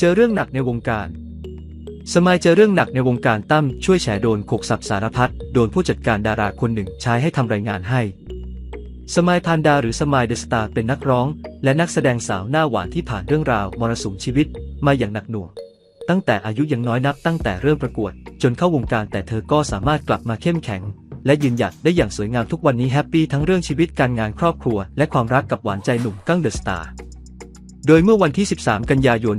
เจอเรื่องหนักในวงการ สมัยเจอเรื่องหนักในวงการตั้มช่วยแฉโดนขกสับสารพัดโดนผู้จัดการดาราคนหนึ่งใช้ให้ทำรายงานให้ สมัยพันดาหรือสมัยเดอะสตาร์เป็นนักร้อง และนักแสดงสาวหน้าหวานที่ผ่านเรื่องราวมรสุมชีวิตมาอย่างหนักหน่วงตั้งแต่อายุยังน้อยนับตั้งแต่เริ่มประกวด จนเข้าวงการแต่เธอก็สามารถกลับมาเข้มแข็ง และยืนหยัดได้อย่างสวยงามทุกวันนี้แฮปปี้ทั้งเรื่องชีวิตการงานครอบครัว และความรักกับหวานใจหนุ่มกั้งเดอะสตาร์ โดยเมื่อวันที่ 13 กันยายน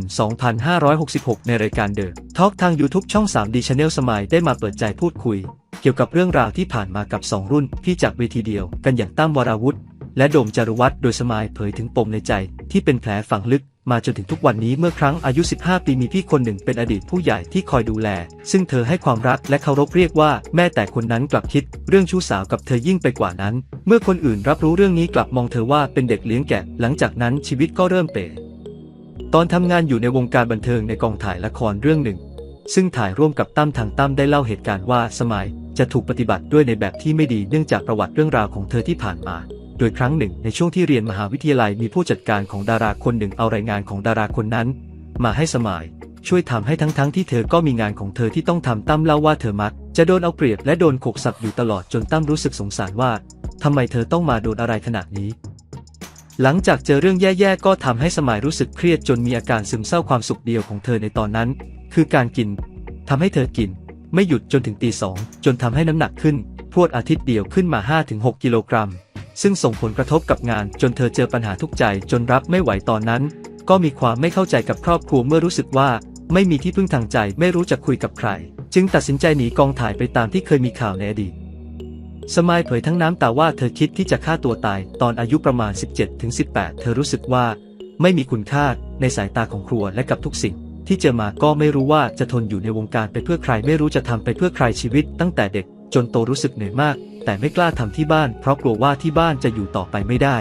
2566 ในรายการเดอะทอล์กทาง YouTube ช่อง 3D Channel สมายได้มาเปิดใจพูดคุย เกี่ยวกับเรื่องราวที่ผ่านมากับ 2 รุ่นพี่จากเวทีเดียวกันอย่างตั้มวราวุธ และโดมจารุวัฒน์โดยสมายเผยถึงปมในใจ ที่เป็นแผลฝังลึกมาจนถึงทุกวันนี้เมื่อครั้งอายุ 15 ปีมีพี่คนหนึ่งเป็นอดีตผู้ใหญ่ที่คอยดูแล ซึ่งเธอให้ความรักและเคารพเรียกว่าแม่แต่คนนั้นกลับคิด เรื่องชู้สาวกับเธอยิ่งไปกว่านั้น เมื่อคนอื่นรับรู้เรื่องนี้กลับมองเธอว่าเป็นเด็กเลี้ยงแกะ หลังจากนั้นชีวิตก็เริ่มเป๋ ตอนทำงานอยู่ในวงการบันเทิงในกองถ่ายละครเรื่องหนึ่ง ซึ่งถ่ายร่วมกับตั้มทางตั้มได้เล่าเหตุการณ์ว่าสมัยจะถูกปฏิบัติด้วยในแบบที่ไม่ดีเนื่องจากประวัติเรื่องราวของเธอที่ผ่านมา โดยครั้งหนึ่งในช่วงที่เรียนมหาวิทยาลัยมีผู้จัดการของดาราคนหนึ่งเอารายงานของดาราคนนั้น มาให้สมายช่วยทำให้ทั้งๆที่เธอก็มีงานของเธอที่ต้องทำตั้มเล่าว่าเธอมัก จะโดนเอาเปรียบและโดนขกสับอยู่ตลอดจนตั้มรู้สึกสงสารว่าทำไมเธอต้องมาโดนอะไรขนาดนี้ หลังจากเจอเรื่องแย่ๆ ก็ทำให้สมายรู้สึกเครียดจนมีอาการซึมเศร้าความสุขเดียวของเธอในตอนนั้น คือการกินทำให้เธอกิน ไม่หยุดจนถึงตีสองจนทำให้น้ำหนักขึ้น พรวดอาทิตย์เดียวขึ้นมา 5-6 กิโลกรัม ซึ่งส่งผลกระทบกับงานจนเธอเจอปัญหาทุกใจจนรับไม่ไหวตอนนั้น ก็มีความไม่เข้าใจกับครอบครัวเมื่อรู้สึกว่า ไม่มีที่พึ่งทางใจไม่รู้จะคุยกับใคร จึงตัดสินใจหนีกองถ่ายไปตามที่เคยมีข่าวในอดีต สมายเผยทั้งน้ำตาว่าเธอคิดที่จะฆ่าตัวตายตอนอายุประมาณ 17-18 เธอรู้สึกว่า ไม่มีคุณค่าในสายตาของครัวและกับทุกสิ่ง ที่เจอมาก็ไม่รู้ว่าจะทนอยู่ในวงการไปเพื่อใครไม่รู้จะทำไปเพื่อใครชีวิต ตั้งแต่เด็กจนโตรู้สึกเหนื่อยมาก แต่ไม่กล้าทำที่บ้าน เพราะกลัวว่าที่บ้านจะอยู่ต่อไปไม่ได้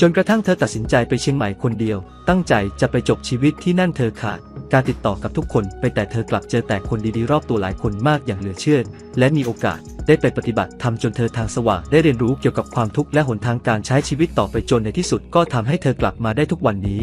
จนกระทั่งเธอตัดสินใจไปเชียงใหม่คนเดียว ตั้งใจจะไปจบชีวิตที่นั่นเธอขาดการติดต่อกับทุกคนไปแต่เธอกลับเจอแต่คนดีๆรอบตัวหลายคนมากอย่างเหลือเชื่อ และมีโอกาส ได้ไปปฏิบัติทำจนเธอทางสว่างได้เรียนรู้เกี่ยวกับความทุกข์และหนทางการใช้ชีวิตต่อไปจนในที่สุดก็ทำให้เธอกลับมาได้ทุกวันนี้